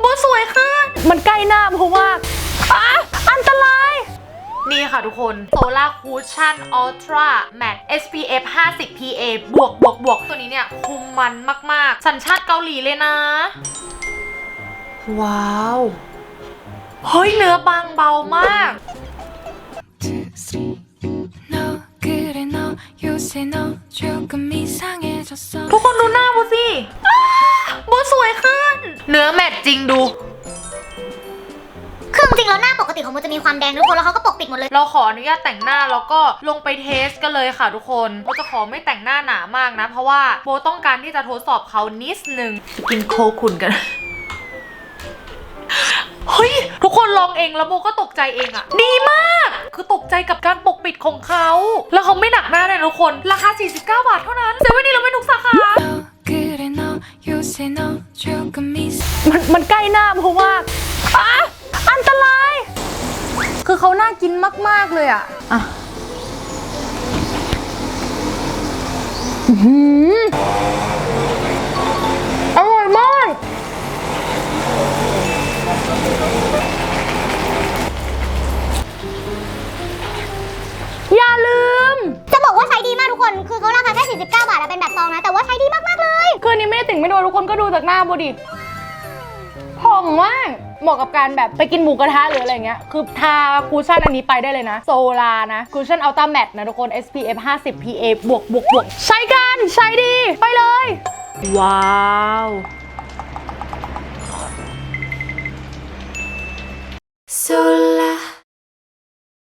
โบสวยขึ้น มันใกล้หน้าเพราะว่าอ่ะอันตราย นี่ค่ะทุกคน Solar Cushion Ultra Matte SPF 50 PA บวกบวกบวกตัวนี้เนี่ย คุมมันมาก ๆ สัญชาติเกาหลีเลยนะ ว้าว เฮ้ย เนื้อบางเบามาก 너 그래 너 요새 너 조금 이상해졌어 ทุกคนดูหน้าโบสิ อ้าสวยขึ้น เนื้อแมทจริงดู คือจริงๆแล้วหน้าปกติของโมจะมีความแดงทุกคนแล้วเขาก็ปกปิดหมดเลย เราขออนุญาตแต่งหน้าแล้วก็ลงไปเทสกันเลยค่ะทุกคนโบจะขอไม่แต่งหน้าหนามากนะ เพราะว่าโบต้องการที่จะทดสอบเขานิดนึงกินโคคุณกัน เฮ้ย ทุกคนลองเองแล้วโบก็ตกใจเองอะดีมาก คือตกใจกับการปกปิดของเขา แล้วเขาไม่หนักหน้าเลยทุกคน ราคา 49 บาทเท่านั้นเซเว่นนี้เราไม่ทุกสาขา มันมันใกล้หน้าเพราะว่าอะอันตราย คือเขาน่ากินมาก ๆ เลยอะอะอื้อหืออร่อยมาก อย่าลืม จะบอกว่าใช้ดีมากทุกคน คือเขาราคาแค่ 49 บาทอะเป็นแบบซองนะ แต่ว่าใช้ดีมาก ๆ เลย คืนนี้ไม่ได้ติ่งไม่โดนทุกคนก็ดูจากหน้าบดิผ่องมากเหมาะกับการแบบไปกินหมูกระทะหรืออะไรเงี้ย คือทาคูชั่นอันนี้ไปได้เลยนะ โซลานะ คูชั่นอัลต้าแมทนะทุกคน SPF 50 PA บวกบวกบวกใช้กัน ใช้ดี ไปเลย ว้าว솔라